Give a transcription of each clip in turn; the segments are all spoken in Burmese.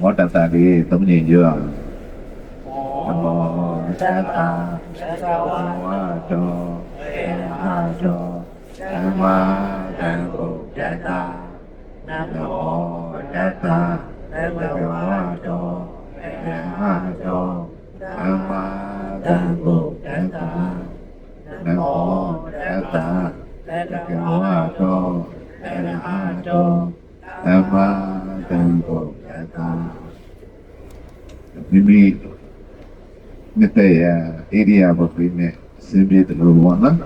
မောတတလေးသုံးညင်ပြောအောင်နမောတတဘဝတောအဟတောသမ္မာသမ္ဗုဒ္ဓတ္တနမောတတဘဝတောအဟတောသမ္မာသမ္ဗု ဒ္ဓတ္တနမောတတဘဝတောအဟတောသမ္မာသမ္ဗုဒ္ဓတ္တမိမိမြတ်တဲ့ဧရိယာဘုရားနဲ့စင်ပြေတယ်လို့ပေါ့နော်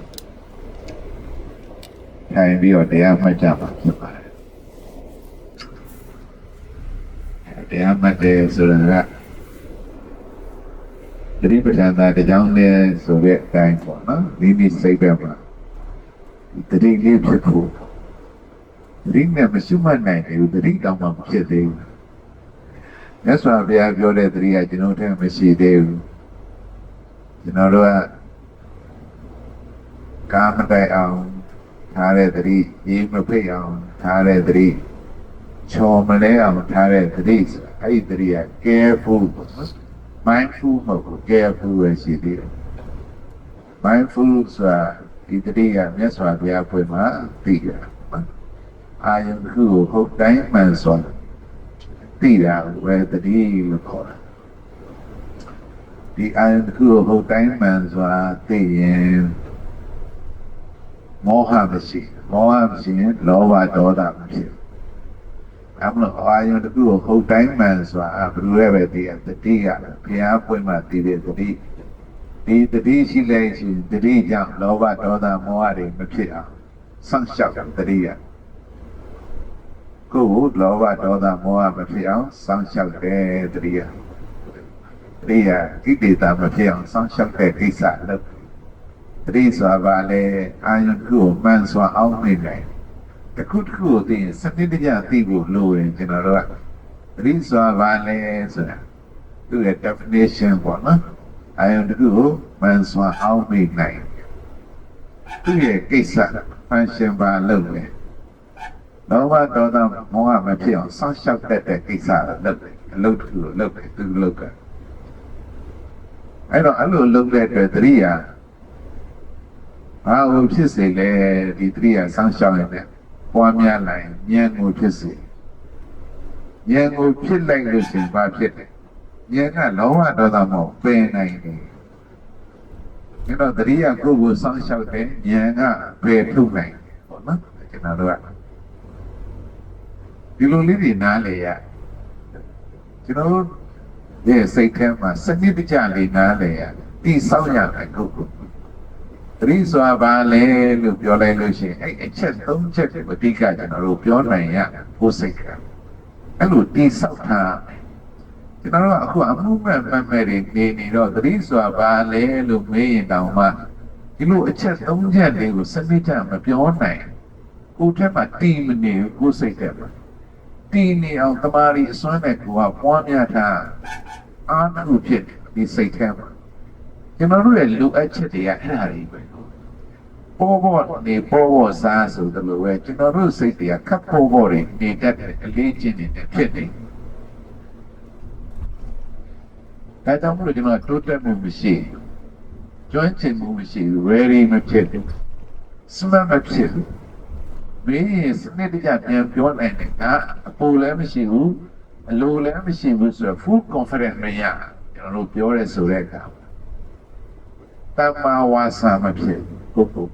ထိုင်ပြီးတော့တရားမှတ်ကြပါဖြစ်ပါတယ်တရားမှတ်တယ်ဆိုတာကသတိပဋ္ဌာန်သာတစ်ကြောင်းနဲ့ဆိုတဲ့အတိုင်းပေါ့နော်မိမိစိတ်ပဲမှာဒီသတိလေးဖြစ်ဖို့သတိနဲ့မရှိမှတ်နိုင်ဘူးသတိတောင်မှမဖြစ်သေးဘူး မြတ်စွာဘုရားပြောတဲ့သတိကကျွန်တော်ထဲမရှိသေးဘူးကျွန်တော်တို့ကကာမတိုက်အောင်ထားတဲ့သတိရေးမဖိတ်အောင်ထားတဲ့သတိချော်မလဲအောင်ထားတဲ့သတိဆိုတာအဲ့ဒီသတိက careful ပေါ့နော် mindful မဟုတ်ဘူး careful ပဲရှိသေးတယ် mindful ဆိုတာဒီတတိယမြတ်စွာဘုရားဖွင့်မှာသိကြတာပေါ့အာယုန်တစ်ခုကိုဟုတ်တိုင်းမှန်စွာ သိတာကိုပဲတတိလို့ခေါ်တာဒီအာယုန်တစ်ခုကိုဟုတ်တိုင်းမှန်စွာသိရင်မောဟမရှိမောဟမရှိရင်လောဘဒေါသမဖြစ်ဘူးအမလို့အာယုန်တစ်ခုကိုဟုတ်တိုင်းမှန်စွာဘယ်လိုလဲပဲသိရတတိကဘုရားဖွင့်မှာသိတဲ့တတိဒီတတိရှိလဲရှိတတိကြောင့်လောဘဒေါသမောဟတွေမဖြစ်အောင်ဆန့်ရှောက်တတိယ ကိုယ်လောဘဒေါသမောဟမဖြစ်အောင်ဆန့်ရှောက်တယ်တတိယတတိယကိလေသာမဖြစ်အောင်ဆန့်ရှောက်တဲ့ကိစ္စလို့တတိစွာပါလေအာယုန်ကိုမှန်စွာအောင်မိနိုင်တခုတစ်ခုကိုသိရင်စနစ်တကျသိဖို့လိုရင်ကျွန်တော်တို့ကတတိစွာပါလေဆိုတာသူ့ရဲ့ definition ပေါ့နော်အာယုန်တစ်ခုကိုမန်စွာအောင်မိနိုင်သူ့ရဲ့ကိစ္စဖန်ရှင်ပါလုပ်တယ် လောဘဒေါသမောဟမဖြစ်အောင်စောင့်ရှောက်တတ်တဲ့ကိစ္စလုပ်တယ်အလုပ်တစ်ခုကိုလုပ်တယ်သူလုပ်တယ်အဲ့တော့အဲ့လိုလုပ်တဲ့အတွက်တရိယာဘာလို့ဖြစ်စေလဲဒီတရိယာစောင့်ရှောက်နေတဲ့ပွားများလိုက်ဉာဏ်ကိုဖြစ်စေဉာဏ်ကိုဖြစ်လိုက်လို့ရှိရင်ဘာဖြစ်လဲဉာဏ်ကလောဘဒေါသမဟုတ်ပင်နိုင်တယ်။အဲ့တော့တတိယကိုယ်ကိုစောင့်ရှောက်တဲ့ဉာဏ်ကပယ်ထုတ်နိုင်တယ်ပေါ့နော်။ကျွန်တော်တို့က ဒီလိုလေးတွေနားလေရကျွန်တော်တို့ရဲ့စိတ်ထဲမှာစနစ်တကျလေးနားလေရတိဆောက်ရတဲ့ကိုယ်ကိုတတိစွာပါလေလို့ပြောလိုက်လို့ရှိရင်အဲ့အချက်၃ချက်ကိုအဓိကကျွန်တော်တို့ပြောနိုင်ရကိုယ်စိတ်ကအဲ့လိုတိဆောက်ထားကျွန်တော်တို့ကအခုအမှုမဲ့မဲ့မဲ့တွေနေနေတော့သတိစွာပါလဲလို့မေးရင်တောင်မှဒီလိုအချက်၃ချက်လေးကိုစနစ်တမပြောနိုင်ကိုယ်ထက်မှတီးမနေဘူးကိုယ်စိတ်ထဲမှာ တီးနေအောင်တမာရီအစွမ်းနဲ့ကိုကပွားများထားအာထုဖြစ်ဒီစိတ်ထဲမှာကျွန်တော်တို့ရဲ့လူအပ်ချက်တွေကအဲ့ဒါတွေပဲပေါ်ပေါ်နေပေါ်ပေါ်စားဆိုတယ်လို့ပဲကျွန်တော်တို့စိတ်တွေကခပ်ပေါ်ပေါ်နေနေတတ်တယ်အလေးချင်းနေတယ်ဖြစ်နေတယ်ဒါကြောင့်မလို့ကျွန်တော်တိုးတက်မှုမရှိဘူးကျွမ်းကျင်မှုမရှိဘူး ready မဖြစ်ဘူးစမမဖြစ်ဘူး မင်းစနစ်တကျပြန်ပြောနိုင်တယ်ကအပူလည်းမရှိဘူးအလိုလည်းမရှိဘူးဆိုတော့ full confidence မရကျွန်တော်တို့ပြောရဲဆိုတဲ့အခါတမ္မာဝါစာမဖြစ်ဘူးကိုကို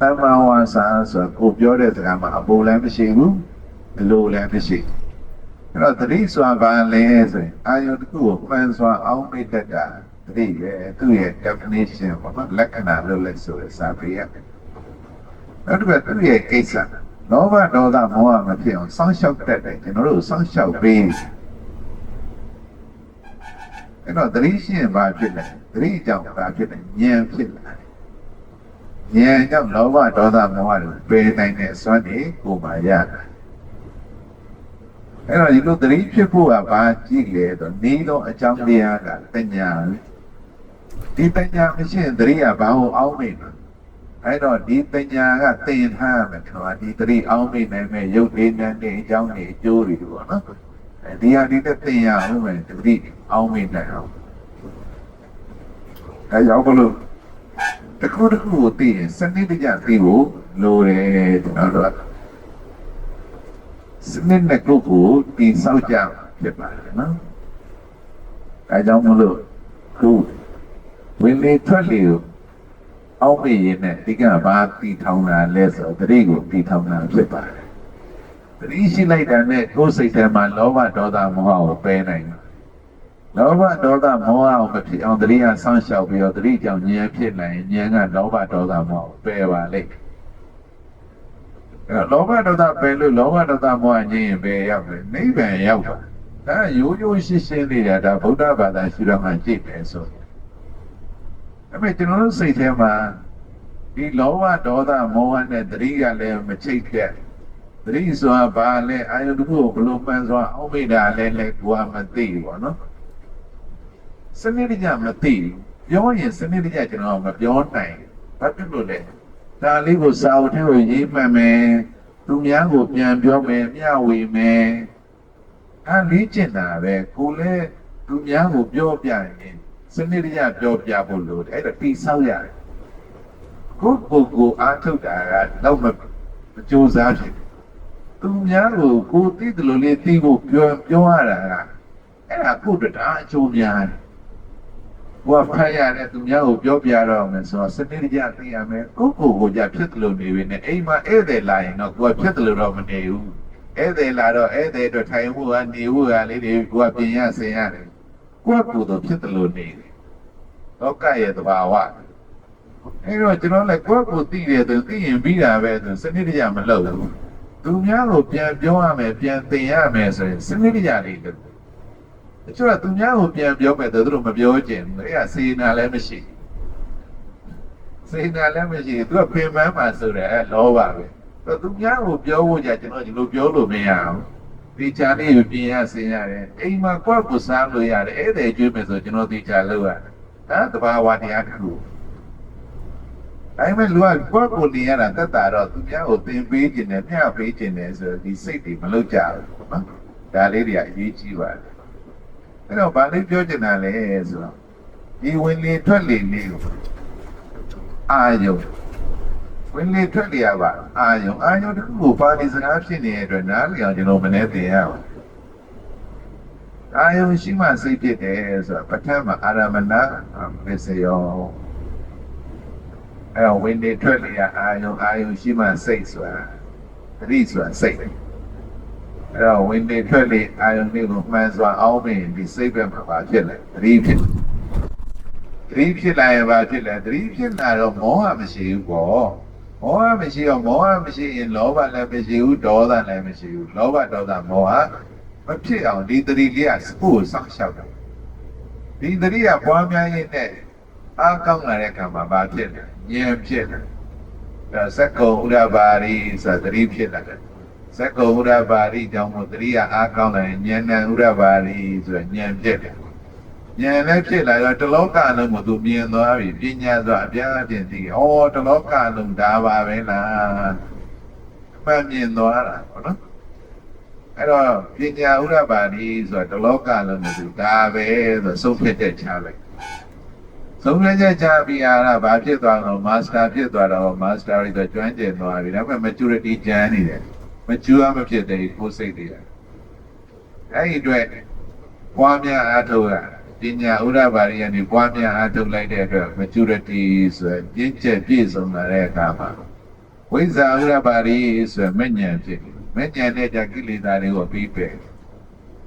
တမ္မာဝါစာဆိုတော့ကိုပြောတဲ့စကားမှာအပူလည်းမရှိဘူးအလိုလည်းမရှိဘူးအဲ့တော့သတိစွာပါလဲဆိုရင်အာယုတစ်ခုကိုမှန်စွာအောင်းမိတတ်တာသတိရဲ့သူ့ရဲ့ definition ပေါ့နော်လက္ခဏာလို့လဲဆိုရစာပေရ နောက်တစ်ခါသူ့ရဲ့ကိစ္စလောဘဒေါသမောဟမဖြစ်အောင်စောင့်ရှောက်တတ်တယ်ကျွန်တော်တို့စောင့်ရှောက်ပေးအဲ့တော့သတိရှိရင်ဘာဖြစ်လဲသတိကြောင့်ဘာဖြစ်လဲဉာဏ်ဖြစ်လာတယ်ဉာဏ်ကြောင့်လောဘဒေါသမောဟတွေပယ်နိုင်တဲ့အစွမ်းတွေကိုမှရတယ်အဲ့တော့ဒီလိုသတိဖြစ်ဖို့ကဘာကြည့်လဲတော့နေတော့အကြောင်းတရားကပညာပဲဒီပညာမရှိရင်သတိကဘာကိုအောင်းမိလဲ အဲ့တော့ဒီပညာကသင်ထားရမယ်ကျွန်တော်ဒီတတိအောင်မိနိုင်မဲ့ရုပ်လေးနဲ့နေအကြောင်းနေအကျိုးတွေပေါ့နော်အဲဒီဟာဒီနဲ့သင်ရအောင်မယ်တတိအောင်မိနိုင်အောင်အဲရောက်လို့တခုတခုကိုသိရင်စနစ်တကျသိဖို့လိုတယ်ကျွန်တော်တို့စနစ်နဲ့ကိုယ်ကိုတိဆောက်ကြဖြစ်ပါတယ်နော်အဲကြောင့်မလို့ခုဝင်လေထွက်လေကို အောက်မေ့ရင်နဲ့ဒီကဘာတီထောင်တာလဲဆိုတော့တတိကိုတီထောင်တာဖြစ်ပါတယ်တတိရှိလိုက်တာနဲ့ကိုယ်စိတ်ထဲမှာလောဘဒေါသမောဟကိုပယ်နိုင်တယ်လောဘဒေါသမောဟကိုမဖြစ်အောင်တတိယဆောင်းလျှောက်ပြီးတော့တတိကြောင့်ဉာဏ်ဖြစ်နိုင်ဉာဏ်ကလောဘဒေါသမောဟကိုပယ်ပါလိမ့်အဲ့တော့လောဘဒေါသပယ်လို့လောဘဒေါသမောဟငြိမ်းရင်ပယ်ရောက်တယ်နိဗ္ဗာန်ရောက်ပါဒါရိုးရိုးရှင်းရှင်းလေးတာဒါဗုဒ္ဓဘာသာရှိတော်မှာကြည့်တယ်ဆို ရင်အဲ့မဲ့ကျွန်တော်တို့စိတ်ထဲမှာဒီလောဘဒေါသမောဟနဲ့တတိကလည်းမချိတ်တဲ့တတိဆိုတာဘာလဲအာယုတစ်ခုကိုဘယ်လိုမှန်စွာအောက်မိတာလဲလဲကိုယ်ကမသိဘူးပေါ့နော်စနစ်တကျမသိဘူးပြောရင်စနစ်တကျကျွန်တော်မပြောနိုင်ဘူးဘာဖြစ်လို့လဲဒါလေးကိုစာအုပ်ထဲကိုရေးမှတ်မယ်သူများကိုပြန်ပြောမယ်မျှဝေမယ်အဲလေးကျင်တာပဲကိုလည်းသူများကိုပြောပြရင် စနစ်တကျပြောပြဖို့လိုတယ်အဲ့ဒါတိဆောက်ရတယ်ကိုယ့်ကိုယ်ကိုအားထုတ်တာကတော့မမကြိုးစားဖြစ်ဘူးသူများကိုကိုသိတယ်လို့လေးသိဖို့ပြောပြောရတာကအဲ့ဒါကိုယ့်အတွက်ဒါအကျိုးများတယ်ဘုရားဖတ်ရတဲ့သူများကိုပြောပြတော့မယ်ဆိုတော့စနစ်တကျသိရမယ်ကိုယ့်ကိုယ်ကိုကြဖြစ်တယ်လို့နေပြီနဲ့အိမ်မှာဧည့်သည်လာရင်တော့ကိုယ်ဖြစ်တယ်လို့တော့မနေဘူးဧည့်သည်လာတော့ဧည့်သည်အတွက်ထိုင်ဖို့ကနေဖို့ကလေးတွေကိုယ်ပြင်ရဆင်ရတယ် ကိုယ့်ကိုယ်တော့ဖြစ်တယ်လို့နေတယ်လောကရဲ့သဘာဝအဲ့တော့ကျွန်တော်လည်းကိုယ့်ကိုယ်သိတယ်ဆိုသိရင်ပြီးတာပဲဆိုစနစ်တကျမလုပ်ဘူးသူများကိုပြန်ပြောရမယ်ပြန်သင်ရမယ်ဆိုရင်စနစ်တကျလေးလုပ်တချို့ကသူများကိုပြန်ပြောမယ်သူတို့မပြောချင်ဘူးအဲ့ဒါစေနာလည်းမရှိစေနာလည်းမရှိသူကပင်ပန်းမှဆိုတယ်အဲ့လောပါပဲသူများကိုပြောဖို့ကြကျွန်တော်ဒီလိုပြောလို့မရအောင် ဒီချာလေးကိုပြင်ရဆင်ရတယ်အိမ်မှာကိုယ့်ကိုစားလို့ရတယ်အဲ့ဒါကျွေးမယ်ဆိုကျွန်တော်ဒီချာလုပ်ရတယ်ဒါတဘာဝတရားတစ်ခုဒါပေမဲ့လူကကိုယ့်ကိုနေရတာတက်တာတော့သူများကိုသင်ပေးခြင်းနဲ့မျှပေးခြင်းနဲ့ဆိုဒီစိတ်တွေမလုပ်ကြဘူးနော်ဒါလေးတွေကအရေးကြီးပါတယ်အဲ့တော့ဗာလေးပြောချင်တာလဲဆိုတော့ဒီဝင်လေထွက်လေလေးကိုအာယုံ ဝင်လေထွက်လေရပါအာယုံအာယုံတစ်ခုကိုပါဠိစကားဖြစ်နေတဲ့အတွက်နားလည်အောင်ကျွန်တော်မနေ့သင်ရအောင်အာယုံရှိမှစိတ်ဖြစ်တယ်ဆိုတော့ပထမအာရမဏမစ္စယောအဲ့တော့ဝင်လေထွက်လေရအာယုံအာယုံရှိမှစိတ်ဆိုတာသတိဆိုတာစိတ်အဲ့တော့ဝင်လေထွက်လေအာယုံလေးကိုမှန်စွာအောင်းမြင်ဒီစိတ်ပဲမှာပါဖြစ်တယ်သတိဖြစ်သတိဖြစ်လာရင်ဘာဖြစ်လဲသတိဖြစ်လာတော့မောဟမရှိဘူးပေါ့ မောဟမရှိတော့မောဟမရှိရင်လောဘလည်းမရှိဘူးဒေါသလည်းမရှိဘူးလောဘဒေါသမောဟမဖြစ်အောင်ဒီသတိလေးကစဖို့ဆောက်ရှောက်တယ်ဒီသတိကပွားများရင်နဲ့အားကောင်းလာတဲ့အခါမှာဘာဖြစ်လဲဉာဏ်ဖြစ်တယ်ဒါစက္ကုံဥဒ္ဒဘာရီဆိုသတိဖြစ်လာတယ်စက္ကုံဥဒ္ဒဘာရီကြောင့်မို့သတိကအားကောင်းလာရင်ဉာဏ်နဲ့ဥဒ္ဒဘာရီဆိုဉာဏ်ဖြစ်တယ် ဉာဏ်လည်းဖြစ်လာတော့တလောကလုံးကိုသူမြင်သွားပြီပညာဆိုအပြားအပြင်သိဩတလောကလုံးဒါပါပဲလားမှန်မြင်သွားတာပေါ့နော်အဲ့တော့ပညာဥဒ္ဒဘာရီဆိုတလောကလုံးကိုသူဒါပဲဆိုဆုံးဖြတ်တဲ့ချလိုက်ဆုံးဖြတ်ချက်ချပြီးအားလားဘာဖြစ်သွားတော့မာစတာဖြစ်သွားတော့မာစတာရီဆိုကျွမ်းကျင်သွားပြီဒါပေမဲ့ maturity ကျန်နေတယ် mature မဖြစ်တဲ့ကိုယ်စိတ်တွေကအဲ့ဒီအတွက်ပွားများအားထုတ်ရ ပညာဥဒ္ဒဘာရိယနေပွားများအားထုတ်လိုက်တဲ့အတွက် maturity ဆိုပြည့်ကျက်ပြည့်စုံလာတဲ့အခါမှာဝိဇ္ဇာဥဒ္ဒဘာရိဆိုမဉ္ဇဉ်ဖြစ်မဉ္ဇဉ်နဲ့ကြကိလေသာတွေကိုပြီးပယ်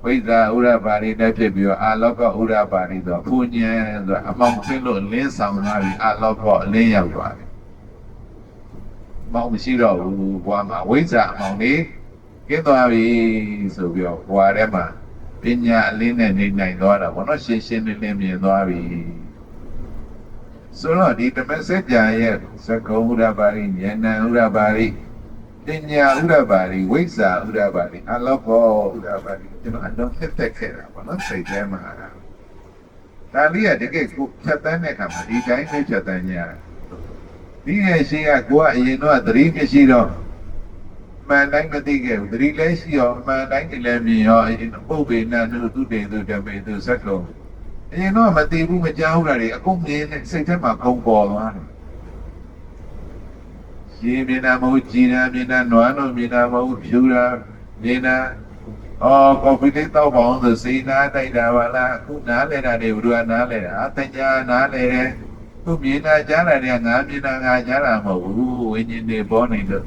ဝိဇ္ဇာဥဒ္ဒဘာရိနဲ့ဖြစ်ပြီးတော့အာလောကဥဒ္ဒဘာရိဆိုဖူဉ္ဇဉ်ဆိုအမောင်ဖြစ်လို့လင်းဆောင်သွားပြီးအာလောကအလင်းရောက်သွားတယ်မောင်မရှိတော့ဘူးဘွားမှာဝိဇ္ဇာအမောင်လေးကျင်းသွားပြီဆိုပြီးတော့ဘွားထဲမှာ ပညာအလင်းနဲ့နေနိုင်သွားတာဘောနော်ရှင်းရှင်းလင်းလင်းမြင်သွားပြီဆိုတော့ဒီဓမ္မစကြာရဲ့သကုံဥဒ္ဒပါရိဉာဏဥဒ္ဒပါရိပညာဥဒ္ဒပါရိဝိဇ္ဇာဥဒ္ဒပါရိအလောဘောဥဒ္ဒပါရိကျွန်တော်အလုံးသက်သက်ခဲ့တာဘောနော်စိတ်ထဲမှာဒါလေးကတကယ်ကိုဖြတ်တန်းတဲ့အခါမှာဒီတိုင်းနဲ့ဖြတ်တန်းကြတယ်ဒီရဲ့ရှိကကိုကအရင်တော့သတိမရှိတော့ မှန်တိုင်းမသိခဲ့ဘူးသတိလည်းရှိရောမှန်တိုင်းတည်းလည်းမြင်ရောအရင်ပုပ်ပေနာသူသူတေသူတပေသူစက်လုံးအရင်တော့မသိဘူးမကြောက်တာတွေအကုန်မြင်နေစိတ်ထဲမှာကုန်ပေါ်သွားတယ်ရေမြင်တာမဟုတ်ကြည်တာမြင်တာနွားတော့မြင်တာမဟုတ်ဖြူတာမြင်တာအော်ကော်ဖီလေးတောက်ပါအောင်ဆိုစိတ်နာတိုက်တာပါလားအခုနားလဲတာတွေဘယ်လိုနားလဲတာအတညာနားလဲတယ်သူမြင်တာကြားတာတွေကငါမြင်တာငါကြားတာမဟုတ်ဘူးဝိညာဉ်တွေပေါ်နေတယ်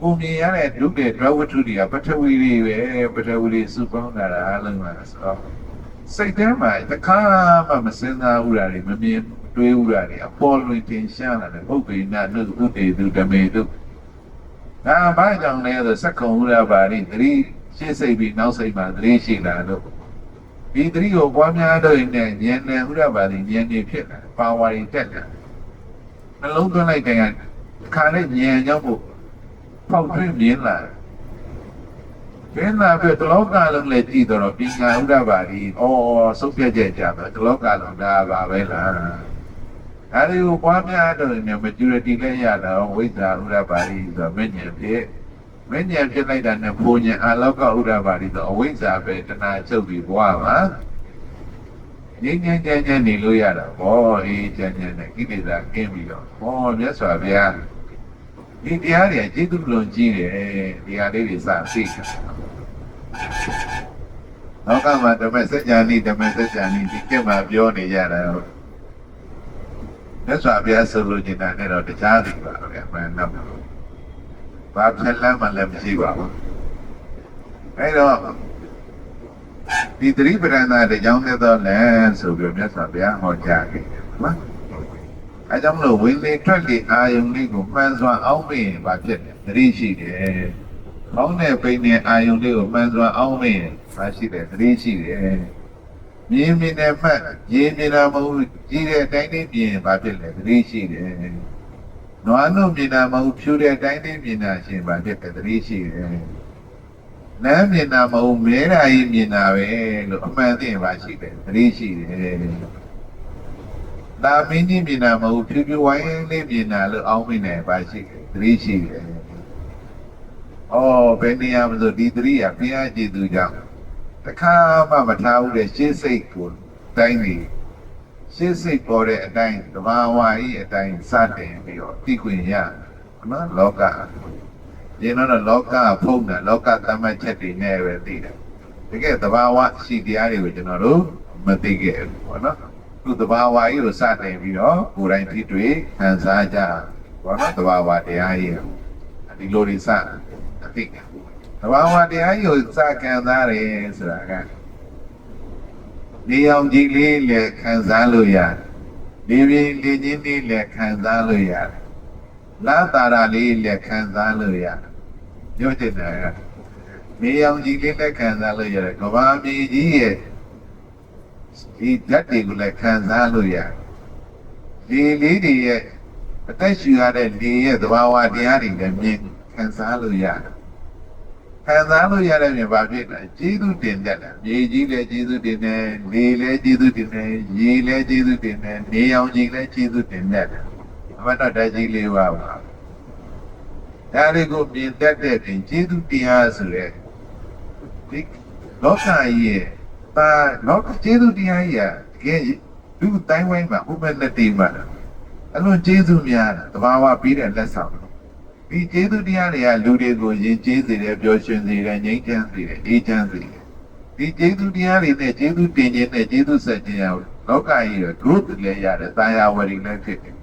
ကိုမြင်ရတဲ့ဒုက္ခဒရဝတ္ထုတွေကပထဝီတွေပဲပထဝီတွေစုပေါင်းတာအားလုံးပါဆိုတော့စိတ်ထဲမှာတခါမှမစင်စားဘူးတာတွေမမြင်တွေးဘူးတာတွေအပေါ်လွင်တင်ရှားလာတယ်ပုပ်ပေနာနှုတ်ဥတေသူဓမေသူဒါဘာကြောင့်လဲဆိုစက္ကုံဥရပါရိသတိရှေ့စိတ်ပြီးနောက်စိတ်မှာသတိရှိလာလို့ဒီသတိကိုပွားများတော့ရင်လည်းဉာဏ်နဲ့ဥရပါရိဉာဏ်နေဖြစ်လာပါဝါရီတက်လာနှလုံးသွင်းလိုက်တဲ့အခါနဲ့ဉာဏ်ကြောင့်ဖို့ ပေါက်ထွင်းမြင်လာဘယ်နာပဲတလောကလုံးလည်းကြည့်တော့ပညာဥဒ္ဒပါရီဩစုပ်ပြည့်ကြကြပဲတလောကလုံးဒါပါပဲလားအဲဒီကိုပွားများတော့ရင် majority လည်းရတာဝိဇ္ဇာဥဒ္ဒပါရီဆိုမဉ္ဇဉ်ဖြစ်မဉ္ဇဉ်ဖြစ်လိုက်တာနဲ့ဘုံဉ္ဇဉ်အလောကဥဒ္ဒပါရီဆိုအဝိဇ္ဇာပဲတဏှာချုပ်ပြီးဘွားပါငြိမ်းချမ်းချမ်းချမ်းနေလို့ရတာဟောအေးချမ်းချမ်းနဲ့ကိလေသာကင်းပြီးတော့ဟောမြတ်စွာဘုရား ဒီတရားတွေကျေးဇူးလွန်ကြီးတယ်ဒီဟာလေးတွေစသိတာနောက်ကမှာဓမ္မစကြာနိဓမ္မစကြာနိဒီကမှာပြောနေကြတာမြတ်စွာဘုရားဆိုလို့နေတာနဲ့တော့တရားတွေပါပဲအမှန်တော့ဘာဖြစ်လမ်းမှလည်းမရှိပါဘူးအဲတော့ဒီသတိပဋ္ဌာန်တဲ့ကြောင့်လည်းတော့လဲဆိုပြီးမြတ်စွာဘုရားဟောကြားခဲ့တယ်နော် အဲကြောင့်မလို့ဝင်လေထွက်လေအာယုန်လေးကိုမှန်စွာအောင်းမိရင်ဘာဖြစ်လဲသတိရှိတယ်။ကောင်းတဲ့ပိန်နဲ့အာယုန်လေးကိုမှန်စွာအောင်းမိရင်ဘာရှိတယ်သတိရှိတယ်။မြင်မြင်နဲ့မှတ်ရင်းမြင်တာမဟုတ်ကြီးတဲ့အတိုင်းလေးမြင်ရင်ဘာဖြစ်လဲသတိရှိတယ်။နွားနှုတ်မြင်တာမဟုတ်ဖြူတဲ့အတိုင်းလေးမြင်တာရှင်ဘာဖြစ်လဲသတိရှိတယ်။နမ်းမြင်တာမဟုတ်မဲတာကြီးမြင်တာပဲလို့အမှန်သိရင်ဘာရှိတယ်သတိရှိတယ်။ ဒါမင်းကြီးမြင်တာမဟုတ်ဖြူဖြူဝိုင်းလေးမြင်တာလို့အောင်းမိနေပါရှိတယ်သတိရှိတယ်။အော်ဘယ်နေရာမှာဆိုဒီသတိကဘုရားကြည်သူကြောင့်တခါမှမထားဘူးတဲ့ရှင်းစိတ်ကိုတိုင်းနေရှင်းစိတ်ပေါ်တဲ့အတိုင်းတဘာဝကြီးအတိုင်းစတင်ပြီးတော့သိခွင့်ရနော်လောကဒီတော့လောကဖုံးတာလောကသတ်မှတ်ချက်တွေနဲ့ပဲသိတယ်တကယ်တဘာဝရှိတရားတွေကိုကျွန်တော်တို့မသိခဲ့ဘူးပေါ့နော် သူတဘာဝကြီးကိုစတင်ပြီးတော့ကိုယ်တိုင်ဖြစ်တွေ့ခံစားကြပေါ့နော်တဘာဝတရားကြီးဒီလိုတွေစအသိတယ်တဘာဝတရားကြီးကိုစခံစားတယ်ဆိုတာကနေအောင်ကြည်လေးလည်းခံစားလို့ရတယ်နေပြည်လေချင်းလေးလည်းခံစားလို့ရတယ်လာတာရာလေးလည်းခံစားလို့ရတယ်ပြောချင်တယ်ကနေအောင်ကြည်လေးလည်းခံစားလို့ရတယ်ကဘာမြေကြီးရဲ့ ဒီဓာတ်တွေကိုလည်းခံစားလို့ရတယ်ဒီလေးတွေရဲ့အသက်ရှူရတဲ့လေရဲ့သဘာဝတရားတွေလည်းမြင်ခံစားလို့ရတယ်ခံစားလို့ရတဲ့မြင်ပါဖြစ်တယ်ကျေးဇူးတင်တတ်တယ်မြေကြီးလည်းကျေးဇူးတင်တယ်လေလည်းကျေးဇူးတင်တယ်ရေလည်းကျေးဇူးတင်တယ်နေအောင်ကြီးလည်းကျေးဇူးတင်တတ်တယ်အမတ်တော်တက်ကြီးလေးပါပါဒါတွေကိုမြင်တတ်တဲ့ပြင်ကျေးဇူးတရားဆိုတဲ့ဒီလောကကြီးရဲ့ ဒါလောကကျေးဇူးတရားကြီးကတကယ်လူတိုင်းဝိုင်းမှာဥပ္ပလက်တိမှာအလွန်ကျေးဇူးများတာတဘာဝပြီးတဲ့လက်ဆောင်ဒီကျေးဇူးတရားတွေကလူတွေကိုယဉ်ကျေးစေတယ်ပျော်ရွှင်စေတယ်ငြိမ်းချမ်းစေတယ်အေးချမ်းစေတယ်ဒီကျေးဇူးတရားတွေနဲ့ကျေးဇူးတင်ခြင်းနဲ့ကျေးဇူးဆက်ခြင်းရလောကကြီးရဲ့ growth လည်းရတယ်တာယာဝရီလည်းဖြစ်တယ်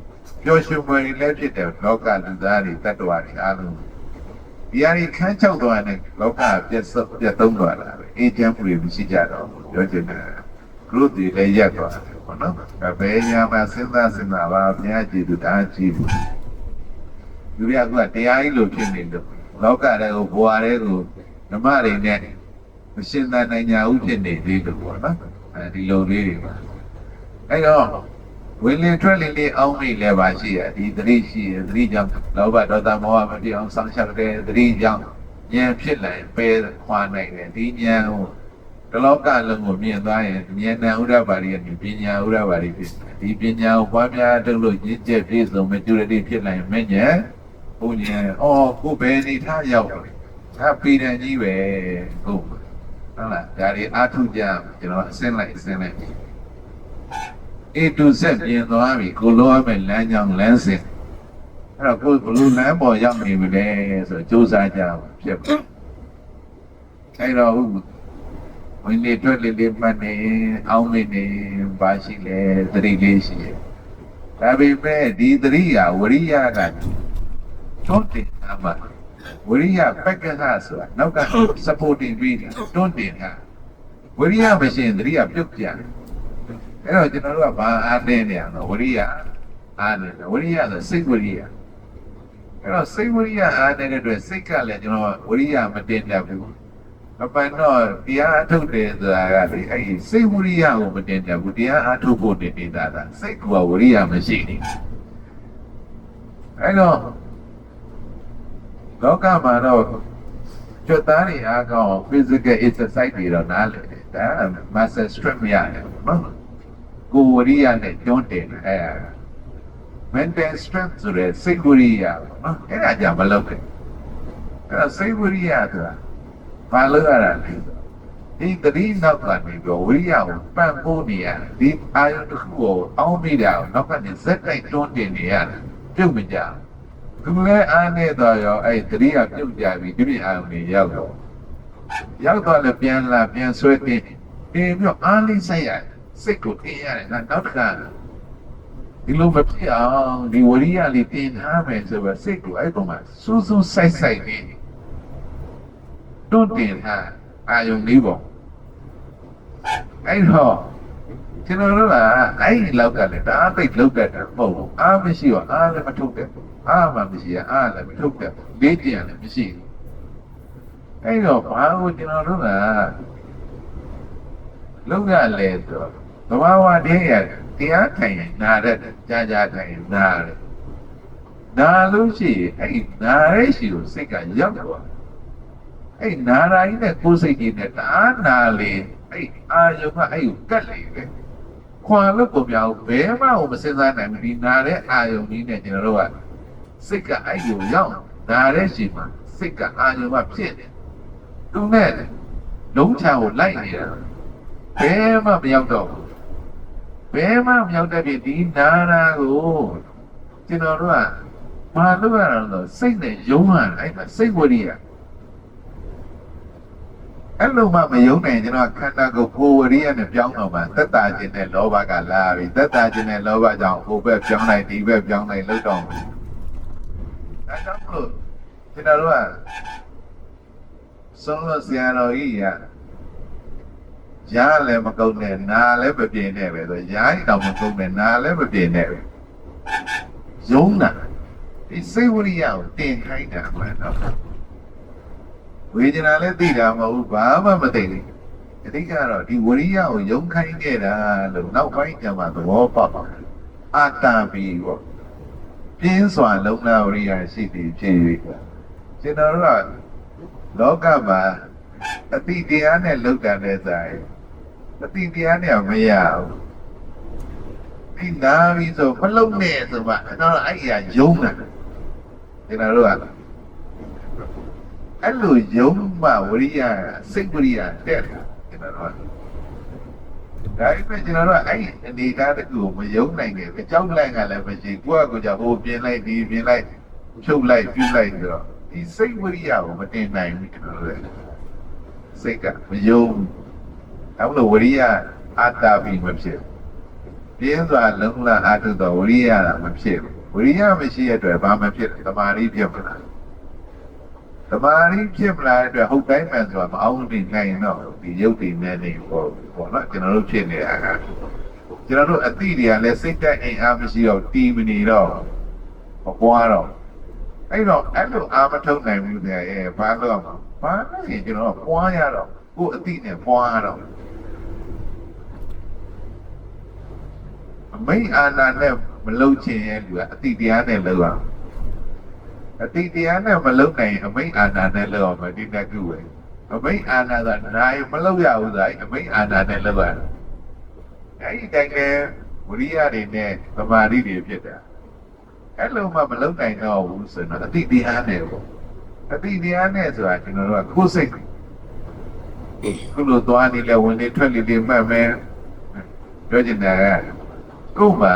ပျော်ရွှင်ဝရီလည်းဖြစ်တယ်လောကလူသားတွေတ attva တွေအားလုံးဒီအရင်ခန်းချောက်သွားတဲ့လောကပြတ်စပြတ်သုံးသွားတာပဲ အေးချမ်းမှုတွေမရှိကြတော့ပြောချင်တယ် growth တွေလည်းရပ်သွားတယ်ပေါ့နော်ဘယ်ညာမှာစဉ်းစားစဉ်းစားပါဘုရားကြည်သူတားကြည့်ဘူးလူရကတရားကြီးလို့ဖြစ်နေလို့လောကတဲ့ကိုဘဝတဲ့ကိုဓမ္မတွေနဲ့မရှင်းတဲ့နိုင်ညာဥဖြစ်နေသေးလို့ပေါ့နော်အဲဒီလိုလေးတွေပါအဲတော့ဝင်လေထွက်လေလေးအောင်းမိလဲပါရှိရဒီသတိရှိရသတိကြောင့်လောဘဒေါသမောဟမပြအောင်ဆောင်းချတဲ့သတိကြောင့် ဉာဏ်ဖြစ်လာရင်ပယ်ခွာနိုင်တယ်ဒီဉာဏ်ကိုတလောကလုံးကိုမြင်သွားရင်ဉာဏ်ဥဒ္ဒပါရိယပညာဥဒ္ဒပါရိဖြစ်တယ်ဒီပညာကိုပွားများထုတ်လို့ရင့်ကျက်ပြည့်စုံ maturity ဖြစ်လာရင်မဉ္ဇဉ်ဘုဉ္ဇဉ်အော်ကိုဘယ်နေထားရောက်လဲဒါပြည်တယ်ကြီးပဲဟုတ်ဟုတ်လားဒါတွေအာထုကြကျွန်တော်အစင်းလိုက်အစင်းလိုက် A to Z ပြင်သွားပြီကိုလိုရမယ်လမ်းကြောင်းလမ်းစဉ်အဲ့တော့ကိုဘလူလမ်းပေါ်ရောက်နေပြီလေဆိုတော့စူးစမ်းကြပါ ဖြစ်ပါအဲ့တော့ဝင်နေတွေ့လေးလေးမှတ်နေအောင်းနေနေပါရှိလေသတိလေးရှိတယ်ဒါပေမဲ့ဒီသတိကဝရိယကတွန်းတင်တာမှာဝရိယပက္ကသဆိုတာနောက်က supporting ပြီးတာတွန်းတင်တာဝရိယမရှိရင်သတိကပြုတ်ပြန်တယ်အဲ့တော့ကျွန်တော်တို့ကဘာအားနည်းနေရတော့ဝရိယအားနေတယ်ဝရိယဆိုစိတ်ဝရိယ အဲ့တော့စိတ်ဝရိယအားနေတဲ့အတွက်စိတ်ကလည်းကျွန်တော်ဝရိယမတင်တတ်ဘူးအပန်တော့တရားအထုတ်တယ်ဆိုတာကလေအဲ့ဒီစိတ်ဝရိယကိုမတင်တတ်ဘူးတရားအထုတ်ဖို့တင်နေတာဒါစိတ်ကဝရိယမရှိနေအဲ့တော့လောကမှာတော့ကျွတ်သားတွေအားကောင်း physical exercise တွေတော့နားလည်တယ်ဒါ muscle strength မရတယ်နော်ကိုဝရိယနဲ့တွန်းတင်တယ်အဲ mental strength ဆိုတဲ့စိတ်ဝရိယပေါ့နော်အဲ့ဒါကြမလုပ်ခဲ့အဲ့ဒါစိတ်ဝရိယဆိုတာဘာလို့ရတာလဲဒီတတိနောက်ကနေပြီးဝရိယကိုပံ့ပိုးနေရတယ်ဒီအာယုတစ်ခုကိုအောင်းမိတာကိုနောက်ကနေဇက်တိုက်တွန်းတင်နေရတယ်ပြုတ်မကြဘူးသူလည်းအားနေတော့ရောအဲ့တတိယပြုတ်ကြပြီးဒီပြအာယုန်ကြီးရောက်တော့ရောက်တော့လည်းပြန်လာပြန်ဆွဲတင်တင်ပြီးတော့အားလေးဆိုင်ရတယ်စိတ်ကိုတင်ရတယ်ငါနောက်တစ်ခါ ဒီလိုမဖြစ်အောင်ဒီဝရိယလေးတင်ထားမယ်ဆိုတော့စိတ်ကိုအဲ့ပေါ်မှာစူးစူးဆိုင်ဆိုင်နေတွန်းတင်ထားအာယုံလေးပေါ့အဲ့တော့ကျွန်တော်တို့ကအဲ့ဒီလောက်ကလည်းဒါအသိလောက်တတ်တာမဟုတ်ဘူးအားမရှိတော့အားလည်းမထုတ်တဲ့အားမှမရှိရအားလည်းမထုတ်တဲ့လေးကြံလည်းမရှိဘူးအဲ့တော့ဘာကိုကျွန်တော်တို့ကလောက်ရလဲဆိုတော့ သဘာဝတည်းရတရားထိုင်ရင်နာတဲ့ကြာကြာထိုင်ရင်နာတယ်နာလို့ရှိရင်အဲ့ဒီနာရဲ့ရှိကိုစိတ်ကရောက်သွားအဲ့နာရာကြီးနဲ့ကိုယ်စိတ်ကြီးနဲ့တအားနာလေအဲ့အာယုံကအဲ့ကိုကတ်လေပဲခွာလို့ပုံပြောင်းဘယ်မှမစဉ်းစားနိုင်ဘူးဒီနာတဲ့အာယုံကြီးနဲ့ကျွန်တော်တို့ကစိတ်ကအဲ့ကိုရောက်နာတဲ့ရှိမှာစိတ်ကအာယုံကဖြစ်တယ်သူနဲ့လုံးချကိုလိုက်နေတာဘယ်မှမရောက်တော့ဘူး ဘယ်မှမရောက်တဲ့ဒီနာနာကိုကျွန်တော်တို့ကမလုပ်ရတော့ဆိုစိတ်နဲ့ယုံရတယ်အဲ့မှာစိတ်ဝရိယအဲ့လိုမှမယုံနိုင်ကျွန်တော်ခန္ဓာကိုယ်ကိုယ်ဝရိယနဲ့ပြောင်းတော့မှသက်တာခြင်းနဲ့လောဘကလာပြီသက်တာခြင်းနဲ့လောဘကြောင့်ဟိုဘက်ပြောင်းလိုက်ဒီဘက်ပြောင်းလိုက်လှုပ်တော့မယ်အဲကြောင့်မလို့ကျွန်တော်တို့ကဆုံးလို့ဆရာတော်ကြီးက ရာလည်းမကုန်းနဲ့နာလည်းမပြင်းနဲ့ပဲဆိုရာကြီးတောင်မကုန်းနဲ့နာလည်းမပြင်းနဲ့ပဲယုံနာဒီစိတ်ဝရိယကိုတင်ခိုင်းတာမှန်တော့ဝေဒနာလည်းသိတာမဟုတ်ဘူးဘာမှမသိဘူးအတိတ်ကတော့ဒီဝရိယကိုယုံခိုင်းခဲ့တာလို့နောက်ပိုင်းကျမှသဘောပေါက်ပါအာတာပီပေါ့ပြင်းစွာလုံနာဝရိယရှိသည်ဖြစ်၍ကျွန်တော်တို့ကလောကမှာအတိတရားနဲ့လောက်တာနဲ့ဆိုင် အတိတရားနဲ့မရဘူးဒီနာပြီးဆိုမလုံနဲ့ဆိုမှအဲ့တော့အဲ့ဒီကယုံတာကျွန်တော်တို့ကအဲ့လိုယုံမှဝရိယစိတ်ဝရိယတက်တာကျွန်တော်တို့ကဒါပေမဲ့ကျွန်တော်တို့ကအဲ့ဒီအနေအထားတစ်ခုကိုမယုံနိုင်ခဲ့ဘူးအကြောင်းလိုက်ကလည်းမရှိကိုယ့်အကူကြောင့်ဟိုပြင်လိုက်ဒီပြင်လိုက်ဖြုတ်လိုက်ပြုတ်လိုက်ဆိုတော့ဒီစိတ်ဝရိယကိုမတင်နိုင်ဘူးကျွန်တော်တို့ကစိတ်ကမယုံ အဲ့လိုဝရိယအာတာပြီးမဖြစ်ပြင်းစွာလုံလအာထုတော့ဝရိယကမဖြစ်ဘူးဝရိယမရှိတဲ့အတွက်ဘာမှဖြစ်သမာဓိဖြစ်မလားသမာဓိဖြစ်မလားအတွက်ဟုတ်တိုင်းမှန်ဆိုတာမအောင်နေနိုင်တော့ဒီရုပ်တည်နေနေပေါ့ပေါ့နော်ကျွန်တော်တို့ဖြစ်နေတာကကျွန်တော်တို့အတိတွေကလည်းစိတ်တက်အင်အားမရှိတော့တီးမနေတော့မပွားတော့အဲ့တော့အဲ့လိုအာမထုတ်နိုင်ဘူးတဲ့အဲဘာလို့မှာဘာလို့ရင်ကျွန်တော်ပွားရတော့ ကိုယ်အတိနဲ့ပွားရတော့အမိတ်အာနာနဲ့မလုံချင်ရဲ့လူကအတိတရားနဲ့လုံအောင်အတိတရားနဲ့မလုံနိုင်ရင်အမိတ်အာဏာနဲ့လုံအောင်မဒီနှစ်ခုပဲအမိတ်အာနာသာနိုင်မလောက်ရဘူးသာအမိတ်အာနာနဲ့လောက်ရတယ်အဲ့ဒီတိုင်းလဲဝိရိယတွေနဲ့သမာဓိတွေဖြစ်တာအဲ့လိုမှမလုံနိုင်တော့ဘူးဆိုတော့အတိတရားနဲ့ပေါ့အတိတရားနဲ့ဆိုတာကျွန်တော်တို့ကကိုယ်စိတ် ခုလိုသွားနေလဲဝင်နေထွက်နေနေမှတ်မယ်ပြောချင်တာကကိုယ်မှာ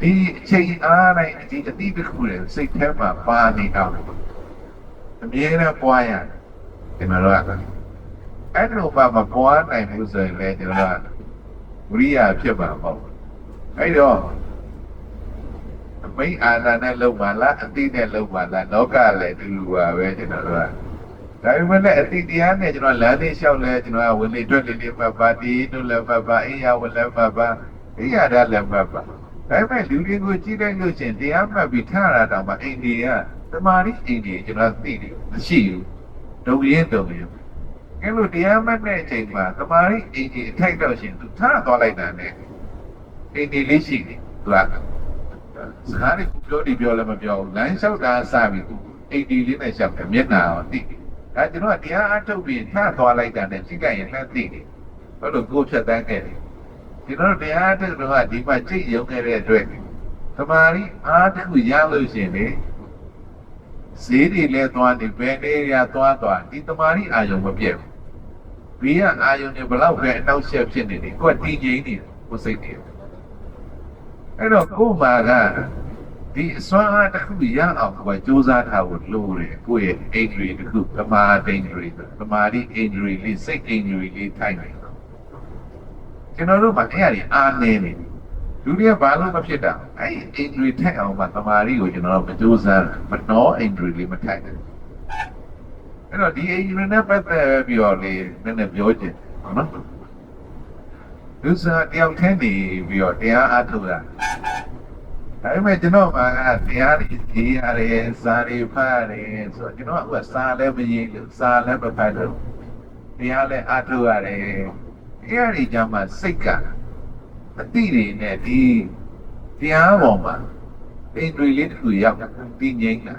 ဒီအချိန်အားနဲ့ဒီအတိတစ်ခုနဲ့စိတ်ထဲမှာပါနေတော့အမြဲတမ်းပွားရတယ်ကျွန်တော်တို့ကအဲ့လိုမှမပွားနိုင်ဘူးဆိုရင်လည်းကျွန်တော်တို့ကဝိရိယဖြစ်မှာမဟုတ်ဘူးအဲ့တော့အမိတ်အာဏာနဲ့လုံပါလားအတိနဲ့လုံပါလားလောကလည်းအတူတူပါပဲကျွန်တော်တို့က ဒါပေမဲ့လည်းအတိတရားနဲ့ကျွန်တော်လမ်းလေးလျှောက်လဲကျွန်တော်ကဝင်လေထွက်လေလေးပတ်ပါတီးတို့လည်းပတ်ပါအိယာဝင်လည်းပတ်ပါအိယာဒါလည်းပတ်ပါဒါပေမဲ့လူတွေကိုကြည့်လိုက်လို့ချင်းတရားမှတ်ပြီးထားတာတောင်မှအိန္ဒိယသမာဓိအိန္ဒိယကျွန်တော်သိတယ်မရှိဘူးဒုံရင်ဒုံရင်အဲ့လိုတရားမှတ်တဲ့အချိန်မှာသမာဓိအိန္ဒိယအထိုက်တော့ရှင်သူထားသွားလိုက်တာနဲ့အိန္ဒိယလေးရှိတယ်သူကစကားလေးပြောဒီပြောလည်းမပြောဘူးလမ်းလျှောက်တာစပြီးသူအိန္ဒိယလေးနဲ့လျှောက်တယ်မျက်နှာရောသိတယ် ဒါကျွန်တော်ကတရားအထုတ်ပြီးထားသွားလိုက်တာနဲ့ကြည့်ကြရင်လည်းသိတယ်ဘာလို့ကိုယ်ဖြတ်တန်းခဲ့တယ်ကျွန်တော်တို့တရားအထုတ်တော့ဒီမှာကြိတ်ရုံခဲ့တဲ့အတွက်သမာဓိအားတစ်ခုရလို့ရှင်လေဈေးတွေလဲသွားနေဘယ်နေရသွားသွားဒီသမာဓိအာယုံမပြတ်ဘူးဘေးကအာယုံတွေဘလောက်ပဲအနောက်ရှက်ဖြစ်နေတယ်ကိုယ်တည်ငြိမ်နေတယ်ကိုယ်စိတ်တွေအဲ့တော့ကိုယ်မှာက ဒီအစွမ်းအားတစ်ခုရအောင်ကိုယ်ကြိုးစားထားဖို့လိုတယ်ကိုယ့်ရဲ့အိန္ဒြေတစ်ခုသမာဓိအိန္ဒြေသမာဓိအိန္ဒြေလေးစိတ်အိန္ဒြေလေးထိုင်နေကျွန်တော်တို့ကအဲ့အရာတွေအားနေနေတယ်လူတွေကဘာလို့မဖြစ်တာအဲ့ဒီအိန္ဒြေထိုက်အောင်မှသမာဓိကိုကျွန်တော်တို့မကြိုးစားမနှောအိန္ဒြေလေးမထိုက်ဘူးအဲ့တော့ဒီအိန္ဒြေနဲ့ပတ်သက်ပြီးတော့လေနည်းနည်းပြောချင်ဟုတ်နော်လူစားတယောက်တည်းနေပြီးတော့တရားအားထုတ်တာ ဒါပေမဲ့ကျွန်တော်ကတရားတွေကြီးရတယ်စာတွေဖတ်ရတယ်ဆိုတော့ကျွန်တော်ကစာလည်းမရေးလို့စာလည်းမဖတ်လို့တရားလည်းအားထုတ်ရတယ်တရားတွေကြမှာစိတ်ကအတိတွေနဲ့ဒီတရားပေါ်မှာအိန္ဒြေလေးတစ်ခုရောက်ပြီးငြိမ်းတာ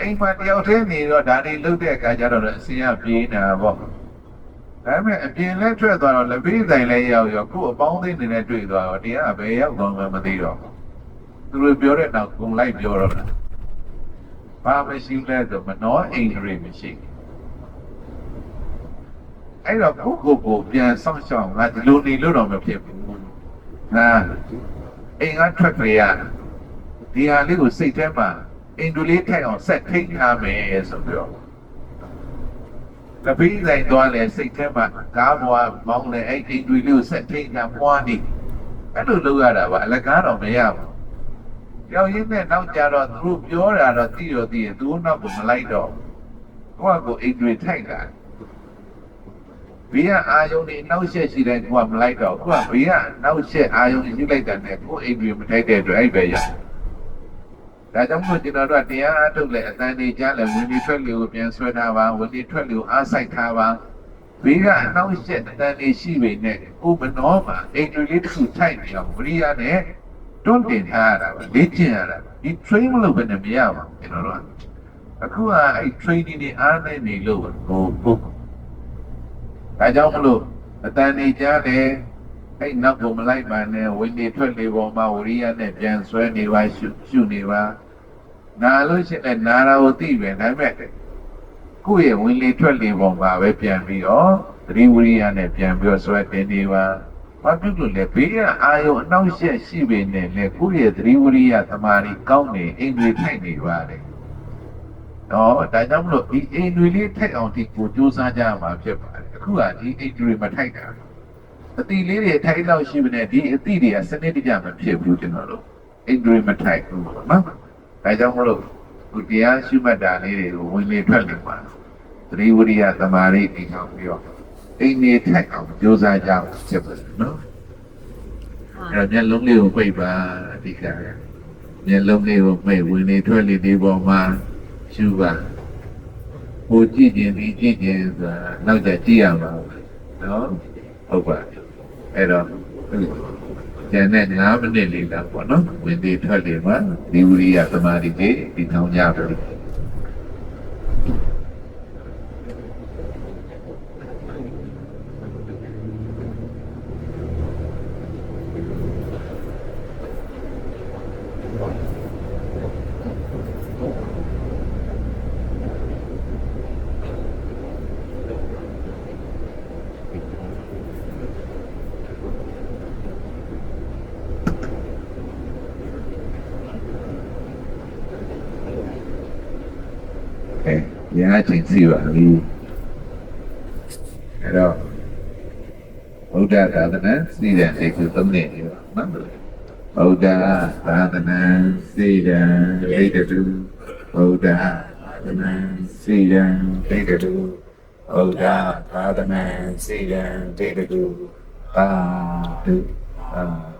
အိမ်မှာတယောက်တည်းနေတော့ဒါတွေလုတ်တဲ့အခါကျတော့အစင်ရပြေးနေတာပေါ့ဒါပေမဲ့အပြင်လဲထွက်သွားတော့လက်ပေးဆိုင်လဲရောက်ရောကို့အပေါင်းအသင်းတွေနဲ့တွေ့သွားတော့တရားဘယ်ရောက်သွားမှမသိတော့ သူတို့ပြောတဲ့နောက်ကုံလိုက်ပြောတော့တာဘာမရှိလဲဆိုမနှောအိန္ဒြေမရှိဘူးအဲ့တော့ကိုယ့်ကိုယ်ကိုပြန်ဆောင်ရှောက်ငါဒီလိုနေလို့တော့မဖြစ်ဘူးငါအိမ်ကထွက်ကြရဒီဟာလေးကိုစိတ်ထဲမှာအင်ဒူလေးထိုက်အောင်ဆက်ထိန်းထားမယ်ဆိုပြီးတော့တပည့်ဆိုင်သွားလဲစိတ်ထဲမှာကားဘွားမောင်းလဲအဲ့အင်ဒူလေးကိုဆက်ထိန်းထားပွားနေအဲ့လိုလုပ်ရတာပါအလကားတော့မရဘူး ရောက်ရင်းနဲ့နောက်ကြတော့သူတို့ပြောတာတော့သိတော့သိရင်သူတို့နောက်ကိုမလိုက်တော့ကိုယ့်ကိုအင်ဒူထိုက်တာဘေးကအာယုန်တွေနောက်ဆက်ရှိတဲ့ကိုကမလိုက်တော့ကိုကဘေးကနောက်ဆက်အာယုန်ရှိလိုက်တဲ့နဲ့ကိုအိမ်တွေမထိုက်တဲ့အတွက်အဲ့ပဲရဒါကြောင့်မို့ကျွန်တော်တို့ကတရားအထုတ်လဲအတန်တွေကြားလဲဝင်ဒီထွက်လေကိုပြန်ဆွဲထားပါဝင်ဒီထွက်လေကိုအားစိုက်ထားပါဘေးကအနောက်ဆက်အတန်တွေရှိပေနဲ့ကိုမနှောမှာအိမ်တွေလေးတစ်ခုထိုက်နေအောင်ဝိရိယနဲ့ တွန်းတင်ထားရတာပါလေ့ကျင့်ရတာဒီ train မလုပ်ဘဲနဲ့မရပါဘူးကျွန်တော်တို့ကအခုကအဲ့ training တွေအားနေနေလို့ဟိုပုတ်ဒါကြောင့်မလို့အတန်နေကြားတယ်အဲ့နောက်ကိုမလိုက်ပါနဲ့ဝိနေထွက်လေပေါ်မှာဝရိယနဲ့ပြန်ဆွဲနေပါရှုရှုနေပါနာလို့ရှိရင်နာတာကိုသိပဲဒါပေမဲ့ကိုယ့်ရဲ့ဝင်လေထွက်လေပေါ်မှာပဲပြန်ပြီးတော့သတိဝရိယနဲ့ပြန်ပြီးတော့ဆွဲတင်နေပါ ဘာဖြစ်လို့လဲဘေးကအာယုံအနောက်ရှက်ရှိပေနဲ့လေကိုယ့်ရဲ့သတိဝရိယသမာဓိကောင်းနေအိမ်တွေထိုက်နေပါတယ်တော့ဒါကြောင့်မလို့ဒီအိမ်တွေလေးထိုက်အောင်ဒီကိုစူးစမ်းကြရမှာဖြစ်ပါတယ်အခုကဒီအိမ်တွေမထိုက်တာအတိလေးတွေထိုက်တော့ရှိမနေဒီအတိတွေကစနစ်တကျမဖြစ်ဘူးကျွန်တော်တို့အိမ်တွေမထိုက်ဘူးပေါ့နော်ဒါကြောင့်မလို့ဒီတရားရှိမှတ်တာလေးတွေကိုဝင်လေထွက်လေပါသတိဝရိယသမာဓိတည်ဆောင်ပြီးတော့ အိမ်တွေထိုက်အောင်ကြိုးစားကြအောင်ဖြစ်ပါတယ်နော်အဲ့တော့မျက်လုံးလေးကိုပိတ်ပါအဓိကမျက်လုံးလေးကိုပိတ်ဝင်လေထွက်လေဒီပေါ်မှာရှုပါဟိုကြည့်ခြင်းဒီကြည့်ခြင်းဆိုတာနောက်ကျကြည့်ရမှာနော်ဟုတ်ပါအဲ့တော့ကျန်တဲ့9မိနစ်လေးလောက်ပေါ့နော်ဝင်ဒီထွက်လေမှာဒီဝိရိယသမာဓိတွေဒီထောင်ကြပါလို့ အဲဉာဏ်ချင်းစီပါပြီအဲ့တော့ဘုဒ္ဓသာသနာစီတဲ့စိတ်ကိုသုံးနေပြီပါနော်ဗုဒ္ဓသာသနာစီတဲ့ဒိဋ္ဌတုဗုဒ္ဓသာသနာစီတဲ့ဒိဋ္ဌတုဗုဒ္ဓသာသနာစီတဲ့ဒိဋ္ဌတုသာဓုသာ